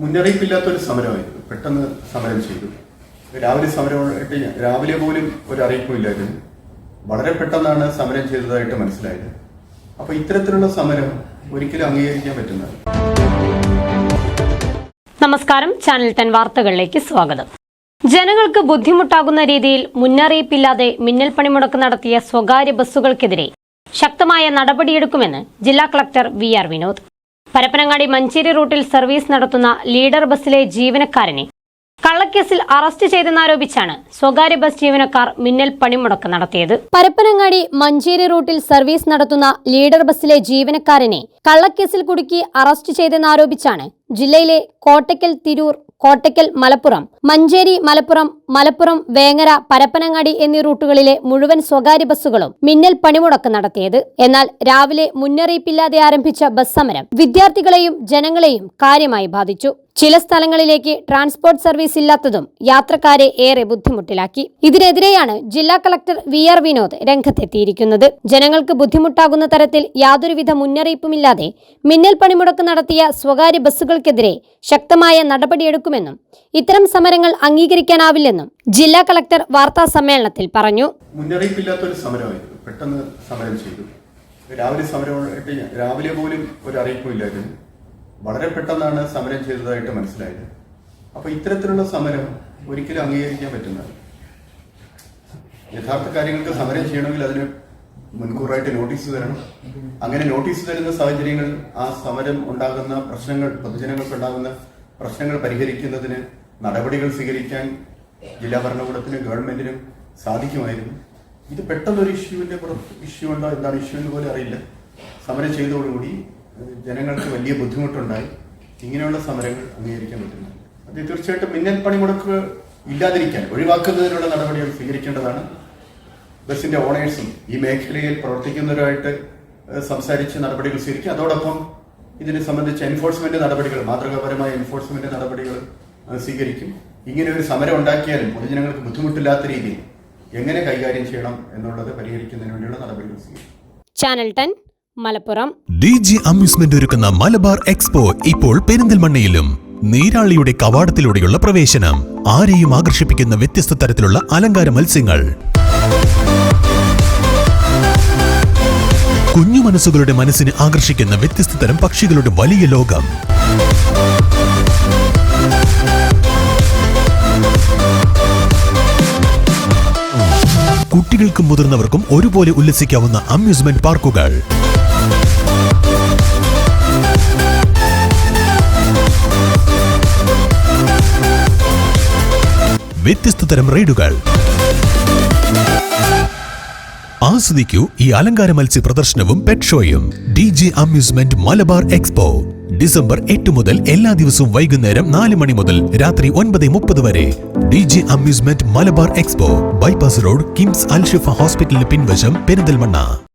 മുന്നറിയിപ്പില്ലാത്തൊരു സമരമായിരുന്നു പെട്ടെന്ന് സമരം ചെയ്തു. രാവിലെ സമരമായിട്ട് രാവിലെ പോലും ഒരു അറിയിപ്പും ഇല്ലായിരുന്നു. വളരെ പെട്ടെന്നാണ് സമരം ചെയ്തതായിട്ട് മനസ്സിലായത്. അപ്പൊ ഇത്തരത്തിലുള്ള സമരം ഒരിക്കലും അംഗീകരിക്കാൻ പറ്റുന്ന നമസ്കാരം. ചാനൽ ടെൻ വാർത്തകളിലേക്ക് സ്വാഗതം. ജനങ്ങൾക്ക് ബുദ്ധിമുട്ടാകുന്ന രീതിയിൽ മുന്നറിയിപ്പില്ലാതെ മിന്നൽ പണിമുടക്ക് നടത്തിയ സ്വകാര്യ ബസ്സുകൾക്കെതിരെ ശക്തമായ നടപടിയെടുക്കുമെന്ന് ജില്ലാ collector V R Vinod. Parappanangadi Manjeri റൂട്ടിൽ സർവീസ് നടത്തുന്ന ലീഡർ ബസ്സിലെ ജീവനക്കാരനെ കള്ളക്കേസിൽ അറസ്റ്റ് ചെയ്തെന്നാരോപിച്ചാണ് സ്വകാര്യ ബസ് ജീവനക്കാർ മിന്നൽ പണിമുടക്ക് നടത്തിയത്. പരപ്പനങ്ങാടി മഞ്ചേരി റൂട്ടിൽ സർവീസ് നടത്തുന്ന ലീഡർ ബസ്സിലെ ജീവനക്കാരനെ കള്ളക്കേസിൽ കുടുക്കി അറസ്റ്റ് ചെയ്തെന്നാരോപിച്ചാണ് ജില്ലയിലെ കോട്ടയ്ക്കൽ തിരൂർ കോട്ടയ്ക്കൽ മലപ്പുറം മഞ്ചേരി മലപ്പുറം മലപ്പുറം വേങ്ങര പരപ്പനങ്ങാടി എന്നീ റൂട്ടുകളിലെ മുഴുവൻ സ്വകാര്യ ബസ്സുകളും മിന്നൽ പണിമുടക്ക് നടത്തിയത്. എന്നാൽ രാവിലെ മുന്നറിയിപ്പില്ലാതെ ആരംഭിച്ച ബസ് സമരം വിദ്യാർത്ഥികളെയും ജനങ്ങളെയും കാര്യമായി ബാധിച്ചു. ചില സ്ഥലങ്ങളിലേക്ക് ട്രാൻസ്പോർട്ട് സർവീസ് ഇല്ലാത്തതും യാത്രക്കാരെ ഏറെ ബുദ്ധിമുട്ടിലാക്കി. ഇതിനെതിരെയാണ് ജില്ലാ കളക്ടർ വി ആർ വിനോദ് രംഗത്തെത്തിയിരിക്കുന്നത്. ജനങ്ങൾക്ക് ബുദ്ധിമുട്ടാകുന്ന തരത്തിൽ യാതൊരുവിധ മുന്നറിയിപ്പുമില്ലാതെ മിന്നൽ പണിമുടക്ക് നടത്തിയ സ്വകാര്യ ബസ്സുകൾക്കെതിരെ ശക്തമായ നടപടിയെടുക്കുമെന്നും ഇത്തരം സമരങ്ങൾ അംഗീകരിക്കാനാവില്ലെന്നും ജില്ലാ കളക്ടർ വാർത്താ സമ്മേളനത്തിൽ പറഞ്ഞു. മുന്നറിയിപ്പില്ലാത്തൊരു സമരമായിരുന്നു. പെട്ടെന്ന് സമരം ചെയ്തു. രാവിലെ സമരമായിട്ട് രാവിലെ പോലും ഒരു അറിയിപ്പും ഇല്ലായിരുന്നു. വളരെ പെട്ടെന്നാണ് സമരം ചെയ്തതായിട്ട് മനസ്സിലായത്. അപ്പൊ ഇത്തരത്തിലുള്ള സമരം ഒരിക്കലും അംഗീകരിക്കാൻ പറ്റുന്നതാണ് യഥാർത്ഥ കാര്യങ്ങൾക്ക് സമരം ചെയ്യണമെങ്കിൽ അതിന് മുൻകൂറായിട്ട് നോട്ടീസ് തരണം. അങ്ങനെ നോട്ടീസ് തരുന്ന സാഹചര്യങ്ങൾ ആ സമരം ഉണ്ടാകുന്ന പ്രശ്നങ്ങൾ പൊതുജനങ്ങൾക്ക് ഉണ്ടാകുന്ന പ്രശ്നങ്ങൾ പരിഹരിക്കുന്നതിന് നടപടികൾ സ്വീകരിക്കാൻ ജില്ലാ ഭരണകൂടത്തിനും ഗവൺമെന്റിനും സാധിക്കുമായിരുന്നു. ഇത് പെട്ടെന്നൊരു ഇഷ്യൂവിന്റെ ഇഷ്യൂ ഉണ്ടോ എന്താണ് ഇഷ്യൂ എന്ന് പോലും അറിയില്ല. സമരം ചെയ്തതോടുകൂടി ജനങ്ങൾക്ക് വലിയ ബുദ്ധിമുട്ടുണ്ടായി. ഇങ്ങനെയുള്ള സമരങ്ങൾ അംഗീകരിക്കാൻ പറ്റുന്നു അത് തീർച്ചയായിട്ടും മിന്നൽ പണിമുടക്ക് ഇല്ലാതിരിക്കാൻ ഒഴിവാക്കുന്നതിനുള്ള നടപടികൾ സ്വീകരിക്കേണ്ടതാണ്. ബസിന്റെ ഓണേഴ്സും ഈ മേഖലയിൽ പ്രവർത്തിക്കുന്നവരുമായിട്ട് സംസാരിച്ച് നടപടികൾ സ്വീകരിക്കുക. അതോടൊപ്പം ഇതിനെ സംബന്ധിച്ച് എൻഫോഴ്സ്മെന്റ് നടപടികൾ മാതൃകാപരമായ എൻഫോഴ്സ്മെന്റ് നടപടികൾ സ്വീകരിക്കും. ഇങ്ങനെ ഒരു സമരം ഉണ്ടാക്കിയാലും പൊതുജനങ്ങൾക്ക് ബുദ്ധിമുട്ടില്ലാത്ത രീതിയിൽ എങ്ങനെ കൈകാര്യം ചെയ്യണം എന്നുള്ളത് പരിഹരിക്കുന്നതിന് വേണ്ടിയുള്ള നടപടികൾ സ്വീകരിക്കും. Channel ten Malappuram. D G amusement ഒരുക്കുന്ന മലബാർ എക്സ്പോ ഇപ്പോൾ പെരിന്തൽമണ്ണയിലും നീരാളിയുടെ കവാടത്തിലൂടെയുള്ള പ്രവേശനം. ആരെയും ആകർഷിപ്പിക്കുന്ന വ്യത്യസ്ത തരത്തിലുള്ള അലങ്കാര മത്സ്യങ്ങൾ. കുഞ്ഞു മനസ്സുകളുടെ മനസ്സിനെ ആകർഷിക്കുന്ന വ്യത്യസ്ത തരം പക്ഷികളുടെ വലിയ ലോകം. കുട്ടികൾക്കും മുതിർന്നവർക്കും ഒരുപോലെ ഉല്ലസിക്കാവുന്ന അമ്യൂസ്മെന്റ് പാർക്കുകൾ വ്യത്യസ്ത തരം റൈഡുകൾ. ആസ്വദിക്കൂ ഈ അലങ്കാര മത്സ്യ പ്രദർശനവും പെറ്റ് ഷോയും D J amusement Malabar expo December എട്ട് മുതൽ എല്ലാ ദിവസവും വൈകുന്നേരം നാല് മണി മുതൽ രാത്രി ഒൻപത് മുപ്പത് വരെ. D J amusement Malabar expo bypass road KIMS Alshifa ഹോസ്പിറ്റലിന് പിൻവശം പെരിന്തൽമണ്ണ.